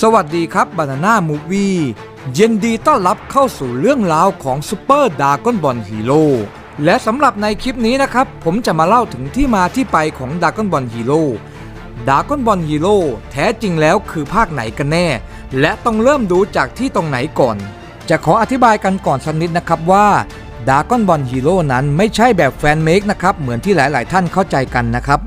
สวัสดีครับบานาน่ามูวี่ยินดีต้อนรับเข้าสู่เรื่องราวของซูเปอร์ดากอนบอลฮีโร่และสำหรับในคลิปนี้นะครับ ผมจะมาเล่าถึงที่มาที่ไปของดากอนบอลฮีโร่ดากอนบอลฮีโร่แท้จริงแล้วคือภาคไหนกันแน่ และต้องเริ่มดูจากที่ตรงไหนก่อน จะขออธิบายกันก่อนสักนิดนะครับว่าดากอนบอลฮีโร่นั้นไม่ใช่แบบแฟนเมคนะครับเหมือนที่หลาย ๆ ท่านเข้าใจกันนะครับ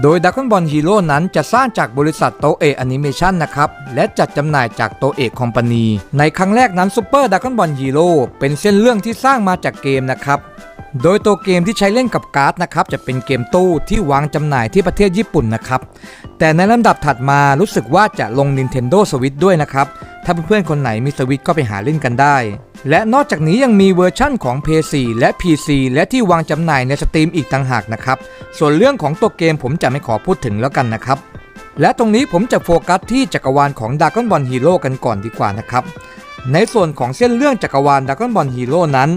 โดย Dragon Ball Hero นั้นจะสร้างจากบริษัทโตเอะแอนิเมชันนะครับ และจัดจำหน่ายจากโตเอะคอมพานีในครั้งแรกนั้น Super Dragon Ball Hero เป็นเส้นเรื่องที่สร้างมาจากเกมนะครับ โดยตัวเกมที่ใช้เล่นกับการ์ดนะครับจะเป็นเกมตู้ที่วางจำหน่ายที่ประเทศญี่ปุ่นนะครับ แต่ในลำดับถัดมารู้สึกว่าจะลง Nintendo Switch ด้วยนะครับ ถ้าเพื่อนๆคนไหนมีสวิตก็ไปหาเล่นกันได้ และนอกจากนี้ยังมีเวอร์ชั่นของ PS4 และ PC และที่วางจำหน่ายในสตรีมอีกต่างหากนะครับ ส่วนเรื่องของตัวเกมผมจะไม่ขอพูดถึงแล้วกันนะครับและตรงนี้ผมจะโฟกัสที่จักรวาลของ Dragon Ball Hero กันก่อนดีกว่านะครับ ในส่วนของเส้นเรื่องจักรวาล Dragon Ball Hero นั้น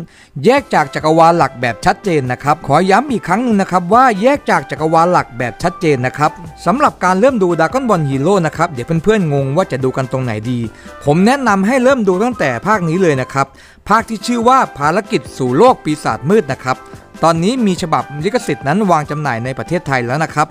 แยกจากจักรวาลหลักแบบชัดเจนนะครับ ขอย้ำอีกครั้งหนึงนะครับว่าแยกจากจักรวาลหลักแบบชัดเจนนะครับสำหรับการเริ่มดู Dragon Ball Hero นะครับเดี๋ยวเพื่อนๆงงว่าจะดูกันตรงไหนดี ผมแนะนำให้เริ่มดูตั้งแต่ภาคนี้เลยนะครับภาคที่ชื่อว่าภารกิจสู่โลกปีศาจมืดนะครับตอนนี้มีฉบับลิขสิทธิ์นั้นวางจำหน่ายในประเทศไทยแล้วนะครับ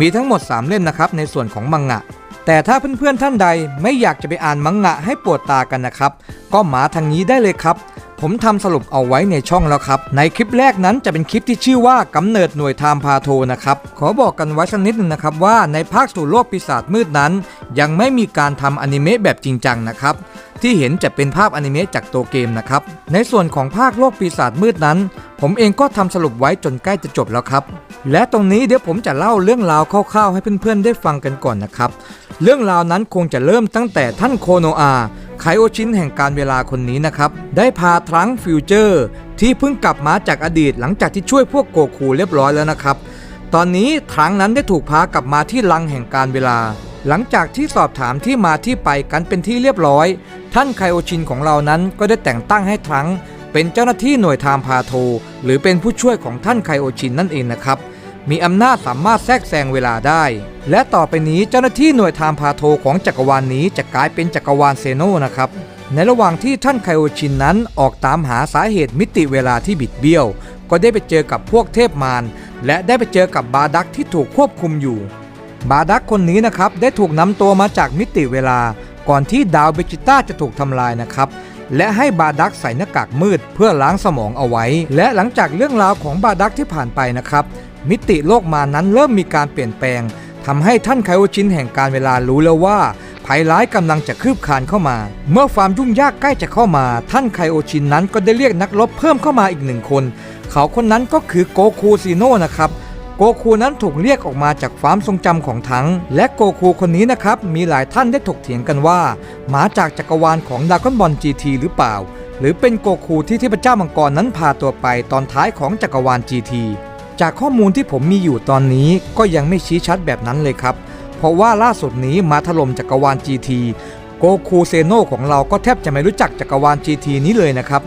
มีทั้งหมด 3 เล่มนะครับในส่วนของมังงะ แต่ถ้าเพื่อนๆท่านใดไม่อยากจะไปอ่านมังงะให้ปวดตากันนะครับ ก็มาทางนี้ได้เลยครับ ผมทำสรุปเอาไว้ในช่องแล้วครับ ในคลิปแรกนั้นจะเป็นคลิปที่ชื่อว่ากำเนิดหน่วยไทม์พาโทนะครับ ขอบอกกันไว้สักนิดนึงนะครับว่าในภาคสู่โลกปีศาจมืดนั้น ยังไม่มีการทำอนิเมะแบบจริงจังนะครับที่เห็นจะเป็นภาพอนิเมะจากตัวเกมนะครับ ในส่วนของภาคโลกปีศาจมืดนั้น ผมเองก็ทำสรุปไว้จนใกล้จะจบแล้วครับ และตรงนี้เดี๋ยวผมจะเล่าเรื่องราวคร่าวๆให้เพื่อนๆได้ฟังกันก่อนนะครับ เรื่องราวนั้นคงจะเริ่มตั้งแต่ท่านโคโนอาไคโอชินแห่งการเวลาคนนี้นะครับ ได้พาทรังฟิวเจอร์ ที่เพิ่งกลับมาจากอดีตหลังจากที่ช่วยพวกโกคูเรียบร้อยแล้วนะครับ ตอนนี้ทรังนั้นได้ถูกพากลับมาที่ลังแห่งการเวลา หลังจากที่สอบถามที่มาที่ไปกันเป็นที่เรียบร้อย ท่านไคโอชินของเรานั้นก็ได้แต่งตั้งให้ทรังเป็นเจ้าหน้าที่หน่วยไทม์พาโท หรือเป็นผู้ช่วยของท่านไคโอชินนั่นเองนะครับ มีอำนาจสามารถแทรกแซงเวลาได้ และต่อไปนี้เจ้าหน้าที่หน่วยไทม์พาโทของจักรวาลนนี้จะกลายเป็นจักรวาลเซโนนะครับ ในระหว่างที่ท่านไคโอชินนั้นออกตามหาสาเหตุมิติเวลาที่บิดเบี้ยว ก็ได้ไปเจอกับพวกเทพมารและได้ไปเจอกับบาดักที่ถูกควบคุมอยู่ บาดักคนนี้นะครับได้ถูกนำตัวมาจากมิติเวลา ก่อนที่ดาวเบจิต้าจะถูกทำลายนะครับและให้บาดักใส่หน้ากากมืดเพื่อล้างสมองเอาไว้ และหลังจากเรื่องราวของบาดักที่ผ่านไปนะครับ มิติโลกมานั้นเริ่มมีการเปลี่ยนแปลงทำให้ท่านไคโอชินแห่งการเวลารู้แล้วว่าภัยร้ายกำลังจะคืบคลานเข้ามา เมื่อความยุ่งยากใกล้จะเข้ามา ท่านไคโอชินนั้นก็ได้เรียกนักรบเพิ่มเข้ามาอีกหนึ่งคน เขาคนนั้นก็คือโกคูซีโน่นะครับโกคูนั้นถูกเรียกออกมาจากความทรงจำของทั้ง และโกคูคนนี้นะครับ มีหลายท่านได้ถกเถียงกันว่ามาจากจักรวาลของดากอนบอล GT หรือเปล่า หรือเป็นโกคูที่เทพเจ้ามังกรนั้นพาตัวไปตอนท้ายของจักรวาล GT จากข้อมูลที่ผมมีอยู่ตอนนี้ก็ยังไม่ชี้ชัดแบบนั้นเลยครับ เพราะว่าล่าสุดนี้มาถล่มจักรวาล GT โกคูเซโนของเราก็แทบจะไม่รู้จักจักรวาล GT นี้เลยนะครับ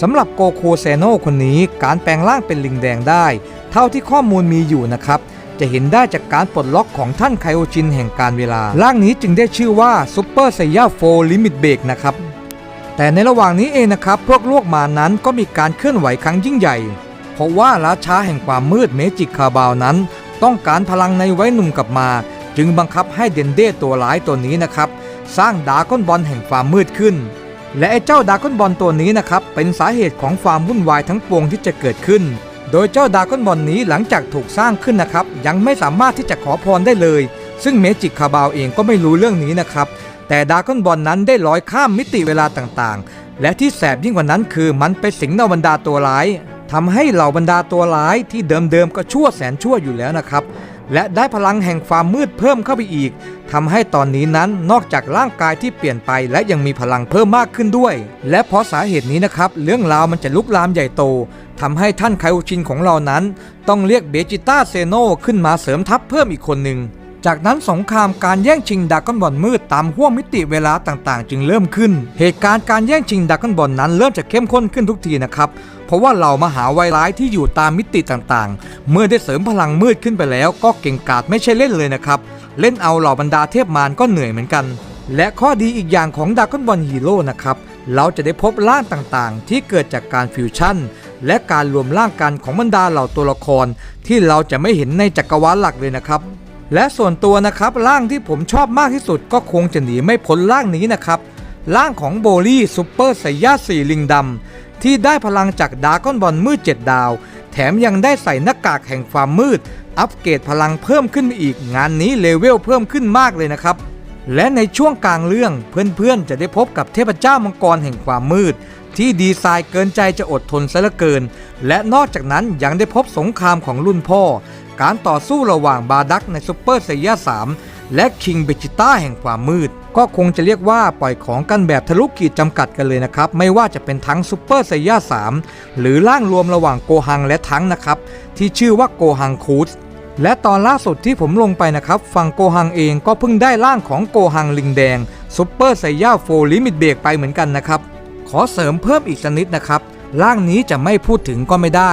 สำหรับโกคูเซโนคนนี้การแปลงร่างเป็นลิงแดงได้ เท่าที่ข้อมูลมีอยู่นะครับ จะเห็นได้จากการปลดล็อกของท่านไคโอจินแห่งการเวลา ร่างนี้จึงได้ชื่อว่าซูเปอร์ไซย่าโฟลิมิตเบรกนะครับแต่ในระหว่างนี้เองนะครับ พวกลวกมานั้นก็มีการเคลื่อนไหวครั้งยิ่งใหญ่ เพราะว่าราชาแห่งความมืดเมจิกคาบาวนั้น ต้องการพลังในไว้หนุ่มกลับมา จึงบังคับให้เดนเดตัวร้ายตัวนี้นะครับ สร้างดาก้อนบอลแห่งความมืดขึ้น และไอ้เจ้าดาก้อนบอลตัวนี้นะครับเป็นสาเหตุของความวุ่นวายทั้งปวงที่จะเกิดขึ้น โดยเจ้าดาก้อนบอลนี้หลังจากถูกสร้างขึ้นนะครับยังไม่สามารถที่จะขอพรได้เลย ซึ่งเมจิกคาบาวเองก็ไม่รู้เรื่องนี้นะครับแต่ดาก้อนบอลนั้นได้ลอยข้ามมิติเวลาต่างๆ และที่แสบยิ่งกว่านั้นคือมันไปสิงเหล่าบรรดาตัวร้าย ทำให้เหล่าบรรดาตัวร้ายที่เดิมๆก็ชั่วแสนชั่วอยู่แล้วนะครับ และได้พลังแห่งความมืดเพิ่มเข้าไปอีกทำให้ตอนนี้นั้นนอกจากร่างกายที่เปลี่ยนไป และยังมีพลังเพิ่มมากขึ้นด้วย และเพราะสาเหตุนี้นะครับ เรื่องราวมันจะลุกลามใหญ่โตทำให้ท่านไคโอชินของเรานั้น ต้องเรียกเบจิต้าเซโนขึ้นมาเสริมทัพเพิ่มอีกคนหนึ่ง จากนั้นสงครามการแย่งชิงดากอนบอลมืดตามห้วงมิติเวลาต่างๆ จึงเริ่มขึ้น เหตุการณ์การแย่งชิงดากอนบอลนั้นเริ่มจะเข้มข้นขึ้นทุกทีนะครับ เพราะว่าเหล่ามหาวัยร้ายที่อยู่ตามมิติต่างๆ เมื่อได้เสริมพลังมืดขึ้นไปแล้ว ก็เก่งกาจไม่ใช่เล่นเลยนะครับ เล่นเอาเหล่าบรรดาเทพมารก็เหนื่อยเหมือนกัน และข้อดีอีกอย่างของด r a ก้อนบอลฮีโร่นะครับเราจะได้พบร่างต่างๆ ที่เกิดจากการฟิวชั่น และการรวมร่างกันของบรรดาเหล่าตัวละคร ที่เราจะไม่เห็นในจักรวาลหลักเลยนะครับ และส่วนตัวนะครับร่างที่ผมชอบมากที่สุดก็คงจะหนีไม่พ้นร่างนี้นะครับร่างของโบลี่ซูเปอร์ไซย่าสี่ลิงดำที่ได้พลังจากดาก้อนบอลมืดเจ็ดดาว แถมยังได้ใส่หน้ากากแห่งความมืด อัปเกรดพลังเพิ่มขึ้นอีกงานนี้เลเวลเพิ่มขึ้นมากเลยนะครับ และในช่วงกลางเรื่องเพื่อนๆ จะได้พบกับเทพเจ้ามังกรแห่งความมืด ที่ดีไซน์เกินใจจะอดทนซะเหลือเกิน และนอกจากนั้นยังได้พบสงครามของรุ่นพ่อ การต่อสู้ระหว่างบาดักในซูเปอร์ไซย่า3 และคิงเบจิต้าแห่งความมืด ก็คงจะเรียกว่าปล่อยของกันแบบทะลุขีดจำกัดกันเลยนะครับ ไม่ว่าจะเป็นทั้งซูเปอร์ไซย่า3 หรือร่างรวมระหว่างโกฮังและทั้งนะครับ ที่ชื่อว่าโกฮังคูสและตอนล่าสุดที่ผมลงไปนะครับ ฝั่งโกฮังเองก็เพิ่งได้ร่างของโกฮังลิงแดงซุปเปอร์ไซย่าโฟลิมิตเบรกไปเหมือนกันนะครับ ขอเสริมเพิ่มอีกสนิดนะครับ ร่างนี้จะไม่พูดถึงก็ไม่ได้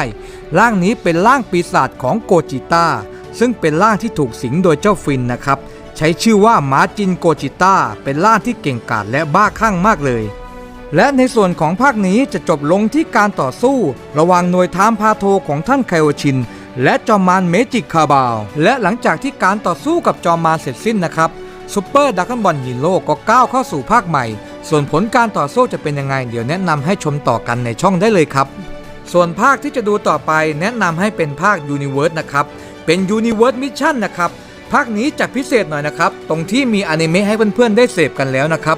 ร่างนี้เป็นร่างปีศาจของโกจิต้า ซึ่งเป็นร่างที่ถูกสิงโดยเจ้าฟินนะครับ ใช้ชื่อว่ามาจินโกจิต้า เป็นร่างที่เก่งกาจและบ้าคลั่งมากเลย และในส่วนของภาคนี้จะจบลงที่การต่อสู้ ระหว่างหน่วยทามพาโทของท่านไคโอชิน และจอมมารเมจิกคาบาว และหลังจากที่การต่อสู้กับจอมมารเสร็จสิ้นนะครับ ซูเปอร์ดักกันบอลฮีโร่ก็ก้าวเข้าสู่ภาคใหม่ ส่วนผลการต่อสู้จะเป็นยังไง เดี๋ยวแนะนำให้ชมต่อกันในช่องได้เลยครับ ส่วนภาคที่จะดูต่อไปแนะนำให้เป็นภาค Universe นะครับ เป็น Universe Mission นะครับ ภาคนี้จะพิเศษหน่อยนะครับ ตรงที่มีอนิเมะให้เพื่อนๆได้เสพกันแล้วนะครับ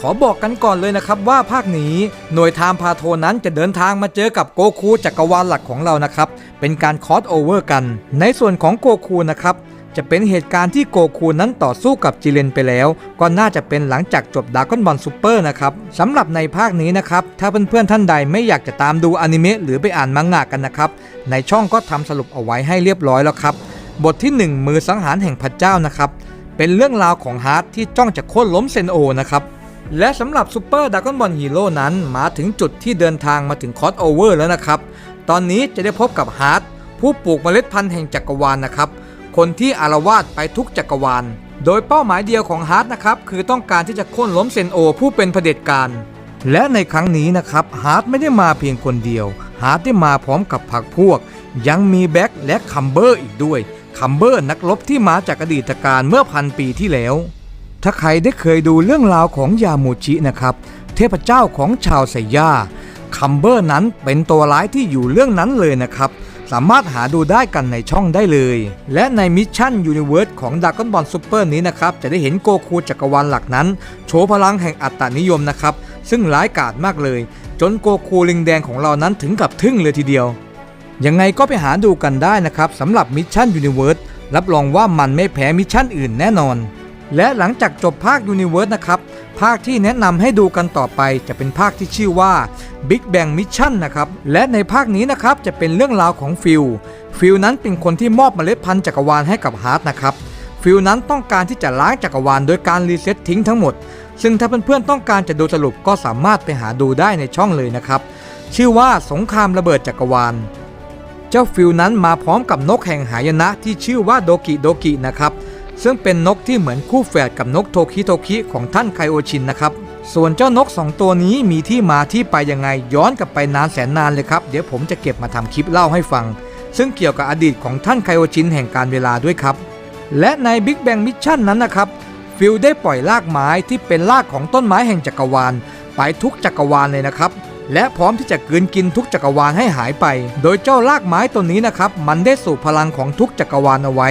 ขอบอกกันก่อนเลยนะครับว่าภาคนี้หน่วยไทม์พาโทนั้นจะเดินทางมาเจอกับโกคูจักรวาลหลักของเรานะครับ เป็นการคอสโอเวอร์กัน ในส่วนของโกคูนะครับ จะเป็นเหตุการณ์ที่โกคูนั้นต่อสู้กับจิเลนไปแล้ว ก็น่าจะเป็นหลังจากจบดากอนบอลซูเปอร์นะครับสำหรับในภาคนี้นะครับ ถ้าเพื่อนๆท่านใดไม่อยากจะตามดูอนิเมะหรือไปอ่านมังงะกันนะครับ ในช่องก็ทำสรุปเอาไว้ให้เรียบร้อยแล้วครับ บทที่ 1 มือสังหารแห่งพระเจ้านะครับ เป็นเรื่องราวของฮาร์ดที่จ้องจะโค่นล้มเซนโอนะครับและสำหรับซูเปอร์ดากอนบอลฮีโร่นั้นมาถึงจุดที่เดินทางมาถึงคอสโอเวอร์แล้วนะครับ ตอนนี้จะได้พบกับฮาร์ดผู้ปลูกเมล็ดพันธุ์แห่งจักรวาลนะครับ คนที่อารวาสไปทุกจักรวาล โดยเป้าหมายเดียวของฮาร์ดนะครับคือต้องการที่จะโค่นล้มเซนโอ ผู้เป็นเผด็จการ และในครั้งนี้นะครับฮาร์ดไม่ได้มาเพียงคนเดียว ฮาร์ดได้มาพร้อมกับพรรคพวก ยังมีแบ็คและคัมเบอร์อีกด้วย คัมเบอร์นักรบที่มาจากอดีตการเมื่อพันปีที่แล้ว ถ้าใครได้เคยดูเรื่องราวของยามูชินะครับเทพเจ้าของชาวไซย่าคัมเบอร์นั้นเป็นตัวร้ายที่อยู่เรื่องนั้นเลยนะครับ สามารถหาดูได้กันในช่องได้เลย และในมิชชั่นยูนิเวิร์สของด r a ก้อนบอลซูเปอร์นี้นะครับ จะได้เห็นโกคูจักรวาลหลักนั้น โชว์พลังแห่งอัตตานิยมนะครับ ซึ่งร้ายกาจมากเลย จนโกคูลิงแดงของเรานั้นถึงกับทึ่งเลยทีเดียว ยังไงก็ไปหาดูกันได้นะครับสำหรับมิชชั่นยูนิเวิร์สรับรองว่ามันไม่แพ้มิชชั่นอื่นแน่นอนและหลังจากจบภาคยูนิเวิร์สนะครับ ภาคที่แนะนำให้ดูกันต่อไปจะเป็นภาคที่ชื่อว่า Big Bang Mission นะครับ และในภาคนี้นะครับจะเป็นเรื่องราวของฟิล ฟิลนั้นเป็นคนที่มอบเมล็ดพันธุ์จักรวาลให้กับฮาร์ดนะครับ ฟิลนั้นต้องการที่จะล้างจักรวาลโดยการรีเซ็ตทิ้งทั้งหมด ซึ่งถ้าเพื่อนๆต้องการจะดูสรุปก็สามารถไปหาดูได้ในช่องเลยนะครับ ชื่อว่าสงครามระเบิดจักรวาล เจ้าฟิลนั้นมาพร้อมกับนกแห่งหายนะที่ชื่อว่าโดกิโดกินะครับ ซึ่งเป็นนกที่เหมือนคู่แฝดกับนกโทคิโทคิของท่านไคโอชินนะครับ ส่วนเจ้านก 2 ตัวนี้มีที่มาที่ไปยังไงย้อนกลับไปนานแสนนานเลยครับ เดี๋ยวผมจะเก็บมาทำคลิปเล่าให้ฟัง ซึ่งเกี่ยวกับอดีตของท่านไคโอชินแห่งการเวลาด้วยครับ และใน Big Bang Mission นั้นนะครับฟิลได้ปล่อยรากไม้ที่เป็นรากของต้นไม้แห่งจักรวาล ไปทุกจักรวาลเลยนะครับ และพร้อมที่จะกืนกินทุกจักรวาลให้หายไป โดยเจ้ารากไม้ตัวนี้นะครับ มันได้สูบพลังของทุกจักรวาลเอาไว้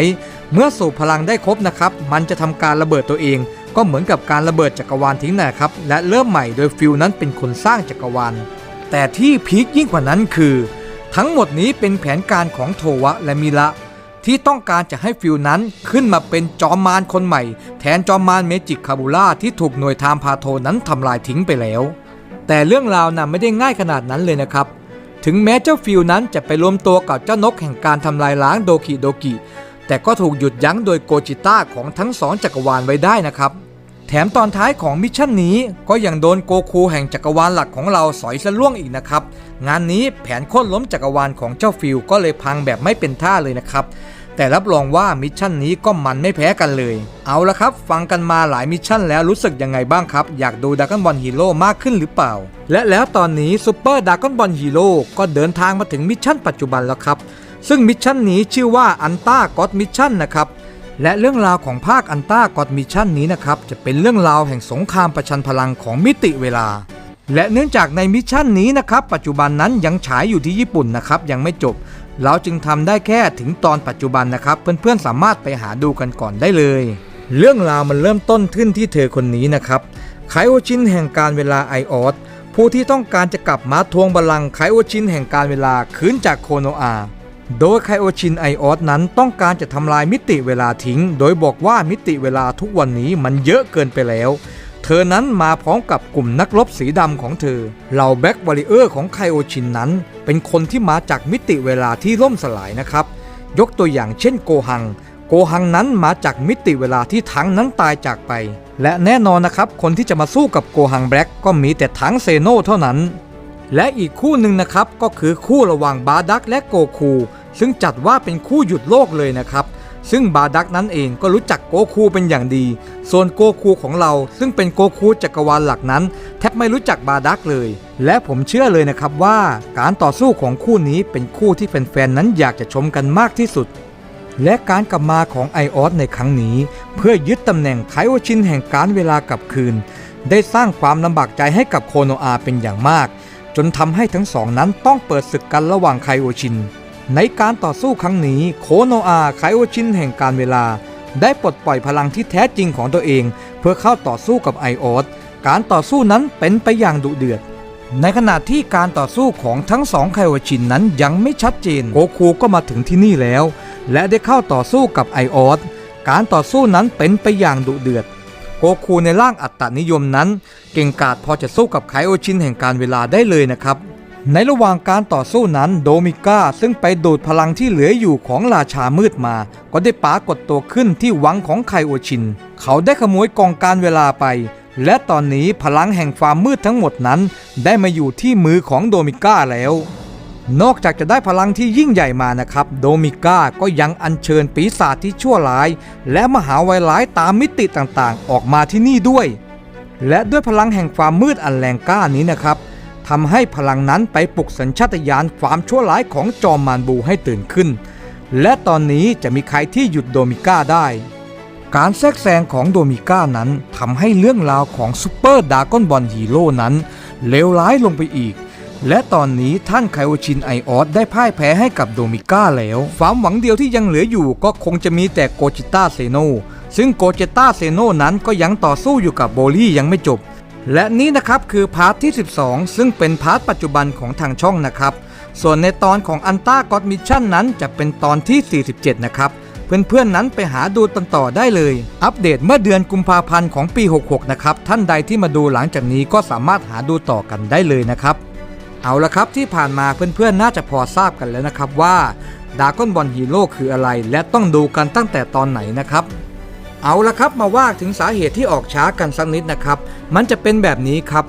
เมื่อสูบพลังได้ครบนะครับ มันจะทำการระเบิดตัวเอง ก็เหมือนกับการระเบิดจักรวาลทิ้งนะครับ และเริ่มใหม่โดยฟิลนั้นเป็นคนสร้างจักรวาล แต่ที่พีคยิ่งกว่านั้นคือ ทั้งหมดนี้เป็นแผนการของโทวะและมิระที่ต้องการจะให้ฟิลนั้นขึ้นมาเป็นจอมมารคนใหม่ แทนจอมมารเมจิกคาบูล่าที่ถูกหน่วยทามพาโทนั้นทำลายทิ้งไปแล้ว แต่เรื่องราวน่ะไม่ได้ง่ายขนาดนั้นเลยนะครับ ถึงแม้เจ้าฟิลนั้นจะไปรวมตัวกับเจ้านกแห่งการทำลายล้างโดกิโดกิ แต่ก็ถูกหยุดยั้งโดยโกจิต้าของทั้งสองจักรวาลไว้ได้นะครับ แถมตอนท้ายของมิชชั่นนี้ก็ยังโดนโกคูแห่งจักรวาลหลักของเราสอยสะล่วงอีกนะครับ งานนี้แผนโค่นล้มจักรวาลของเจ้าฟิลก็เลยพังแบบไม่เป็นท่าเลยนะครับแต่รับรองว่ามิชชั่นนี้ก็มันไม่แพ้กันเลย เอาละครับ ฟังกันมาหลายมิชชั่นแล้วรู้สึกยังไงบ้างครับ อยากดูดากอนบอลฮีโร่มากขึ้นหรือเปล่า และแล้วตอนนี้ซูเปอร์ดากอนบอลฮีโร่ก็เดินทางมาถึงมิชชั่นปัจจุบันแล้วครับ ซึ่งมิชชั่นนี้ชื่อว่าอันต้ากอดมิชชั่นนะครับและเรื่องราวของภาคอันต้ากอดมิชชั่นนี้นะครับจะเป็นเรื่องราวแห่งสงครามประชันพลังของมิติเวลา และเนื่องจากในมิชชั่นนี้นะครับปัจจุบันนั้นยังฉายอยู่ที่ญี่ปุ่นนะครับยังไม่จบ เราจึงทำได้แค่ถึงตอนปัจจุบันนะครับ เพื่อนๆสามารถไปหาดูกันก่อนได้เลย เรื่องราวมันเริ่มต้นขึ้นที่เธอคนนี้นะครับไคโอชินแห่งการเวลาไอออสผู้ที่ต้องการจะกลับมาทวงบัลลังก์ไคโอชินแห่งการเวลาคืนจากโคโนอา โดยไคโอชินไอออสนั้นต้องการจะทำลายมิติเวลาทิ้ง โดยบอกว่ามิติเวลาทุกวันนี้มันเยอะเกินไปแล้ว เธอนั้นมาพร้อมกับกลุ่มนักรบสีดำของเธอ เหล่าแบ็กวอริเออร์ของไคโอชินนั้น เป็นคนที่มาจากมิติเวลาที่ล่มสลายนะครับ ยกตัวอย่างเช่นโกหัง โกหังนั้นมาจากมิติเวลาที่ถังนั้นตายจากไป และแน่นอนนะครับคนที่จะมาสู้กับโกหังแบล็กก็มีแต่ถังเซโนเท่านั้น และอีกคู่หนึ่งนะครับก็คือคู่ระหว่างบาดักและโกคู ซึ่งจัดว่าเป็นคู่หยุดโลกเลยนะครับซึ่งบาดักนั้นเองก็รู้จักโกคูเป็นอย่างดี ส่วนโกคูของเราซึ่งเป็นโกคูจักรวาลหลักนั้น แทบไม่รู้จักบาดักเลย และผมเชื่อเลยนะครับว่าการต่อสู้ของคู่นี้เป็นคู่ที่แฟนๆนั้นอยากจะชมกันมากที่สุด และการกลับมาของไอออสในครั้งนี้ เพื่อยึดตำแหน่งไคโอชินแห่งการเวลากลับคืน ได้สร้างความลำบากใจให้กับโคโนอาเป็นอย่างมาก จนทำให้ทั้งสองนั้นต้องเปิดศึกกันระหว่างไคโอชิน ในการต่อสู้ครั้งนี้โคโนอาไคโอชินแห่งการเวลา ได้ปลดปล่อยพลังที่แท้จริงของตัวเอง เพื่อเข้าต่อสู้กับไอออสการต่อสู้นั้นเป็นไปอย่างดุเดือด ในขณะที่การต่อสู้ของทั้งสองไคโอชินนั้นยังไม่ชัดเจนโกคูก็มาถึงที่นี่แล้ว และได้เข้าต่อสู้กับไอออสการต่อสู้นั้นเป็นไปอย่างดุเดือด กคูในร่างอัตตนิยมนั้น เก่งกาจพอจะสู้กับไคโอชินแห่งการเวลาได้เลยนะครับ ในระหว่างการต่อสู้นั้นโดมิก้าซึ่งไปดูดพลังที่เหลืออยู่ของราชามืดมา ก็ได้ปากฏตัวขึ้นที่วังของไคโอชิน เขาได้ขโมยกองการเวลาไป และตอนนี้พลังแห่งความมืดทั้งหมดนั้น ได้มาอยู่ที่มือของโดมิก้าแล้ว นอกจากจะได้พลังที่ยิ่งใหญ่มานะครับ โดมิก้าก็ยังอัญเชิญปีศาจที่ชั่วร้าย และมหาไวร้ายตามมิติต่างๆ ออกมาที่นี่ด้วย และด้วยพลังแห่งความมืดอันแรงกล้านี้นะครับทำให้พลังนั้นไปปลุกสัญชาตญาณความชั่วร้ายของจอมมารบูให้ตื่นขึ้น และตอนนี้จะมีใครที่หยุดโดมิก้าได้ การแทรกแซงของโดมิก้านั้นทำให้เรื่องราวของซูเปอร์ดากอนบอลฮีโร่นั้นเลวร้ายลงไปอีก และตอนนี้ท่านไคโอชินไอออสได้พ่ายแพ้ให้กับโดมิก้าแล้วความหวังเดียวที่ยังเหลืออยู่ก็คงจะมีแต่โกจิต้าเซโนซึ่งโกจิต้าเซโนนั้นก็ยังต่อสู้อยู่กับโบลี่ยังไม่จบ และนี่นะครับคือพาร์ทที่ 12 ซึ่งเป็นพาร์ทปัจจุบันของทางช่องนะครับ ส่วนในตอนของอันต้ากอดมิชชั่นนั้นจะเป็นตอนที่ 47 นะครับ เพื่อนๆนั้นไปหาดูตันต่อได้เลย อัปเดตเมื่อเดือนกุมภาพันธ์ของปี 66 นะครับ ท่านใดที่มาดูหลังจากนี้ก็สามารถหาดูต่อกันได้เลยนะครับ เอาละครับที่ผ่านมาเพื่อนๆน่าจะพอทราบกันแล้วนะครับว่าดากอนบอลฮีโร่คืออะไร และต้องดูกันตั้งแต่ตอนไหนนะครับ เอาละครับมาว่าถึงสาเหตุที่ออกช้ากันสักนิดนะครับ มันจะเป็นแบบนี้ครับ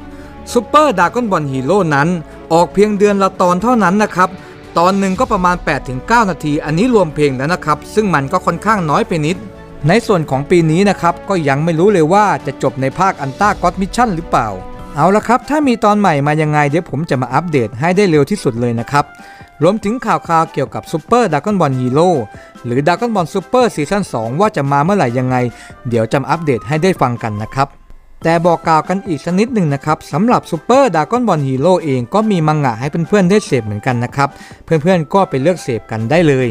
ซูเปอร์ดากอนบอลฮีโร่นั้น ออกเพียงเดือนละตอนเท่านั้นนะครับ ตอนหนึ่งก็ประมาณ 8-9 นาที อันนี้รวมเพลงแล้วนะครับ ซึ่งมันก็ค่อนข้างน้อยไปนิด ในส่วนของปีนี้นะครับก็ยังไม่รู้เลยว่าจะจบในภาคอันต้ากอดมิชชั่นหรือเปล่า เอาละครับ ถ้ามีตอนใหม่มายังไง เดี๋ยวผมจะมาอัปเดตให้ได้เร็วที่สุดเลยนะครับ รวมถึงข่าวคราวเกี่ยวกับซูเปอร์ดากอนบอลฮีโร่หรือดากอนบอลซูเปอร์ซีซั่น2ว่าจะมาเมื่อไหร่ยังไง เดี๋ยวจะอัปเดตให้ได้ฟังกันนะครับ แต่บอกกล่าวกันอีกสักนิดหนึ่งนะครับสำหรับซูเปอร์ดากอนบอลฮีโร่เองก็มีมังงะให้เพื่อนๆได้เสพเหมือนกันนะครับ เพื่อนๆก็ไปเลือกเสพกันได้เลย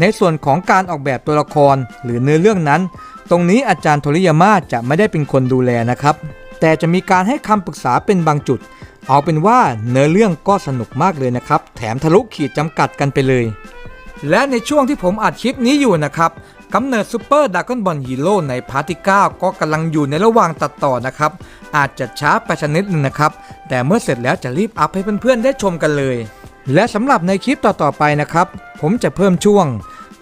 ในส่วนของการออกแบบตัวละครหรือเนื้อเรื่องนั้น ตรงนี้อาจารย์โทริยาม่าจะไม่ได้เป็นคนดูแลนะครับ แต่จะมีการให้คำปรึกษาเป็นบางจุด เอาเป็นว่าเนื้อเรื่องก็สนุกมากเลยนะครับ แถมทะลุขีดจำกัดกันไปเลย และในช่วงที่ผมอัดคลิปนี้อยู่นะครับกำเนิดซูเปอร์ดากอนบอลฮีโร่ในพาร์ทที่ 9 ก็กำลังอยู่ในระหว่างตัดต่อนะครับ อาจจะช้าไปชนิดหนึ่งนะครับ แต่เมื่อเสร็จแล้วจะรีบอัพให้เพื่อนๆได้ชมกันเลย และสำหรับในคลิปต่อๆไปนะครับ ผมจะเพิ่มช่วง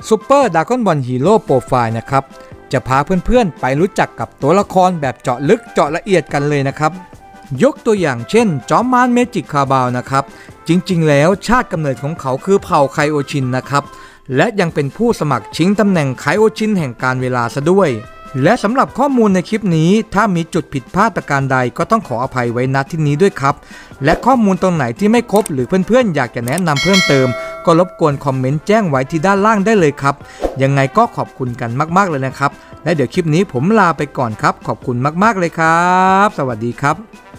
ซูเปอร์ดากอนบอลฮีโร่โปรไฟล์นะครับ จะพาเพื่อนๆ ไปรู้จักกับตัวละครแบบเจาะลึกเจาะละเอียดกันเลยนะครับ ยกตัวอย่างเช่น จอมมานเมจิกคาบาวนะครับ จริงๆ แล้วชาติกำเนิดของเขาคือเผ่าไคโอชินนะครับ และยังเป็นผู้สมัครชิงตำแหน่งไคโอชินแห่งการเวลาซะด้วย และสำหรับข้อมูลในคลิปนี้ ถ้ามีจุดผิดพลาดประการใดก็ต้องขออภัยไว้ณที่นี้ด้วยครับ และข้อมูลตรงไหนที่ไม่ครบหรือเพื่อนๆ อยากจะแนะนำเพิ่มเติม ก็รบกวนคอมเมนต์แจ้งไว้ที่ด้านล่างได้เลยครับ ยังไงก็ขอบคุณกันมากๆเลยนะครับ และเดี๋ยวคลิปนี้ผมลาไปก่อนครับ ขอบคุณมากๆเลยครับ สวัสดีครับ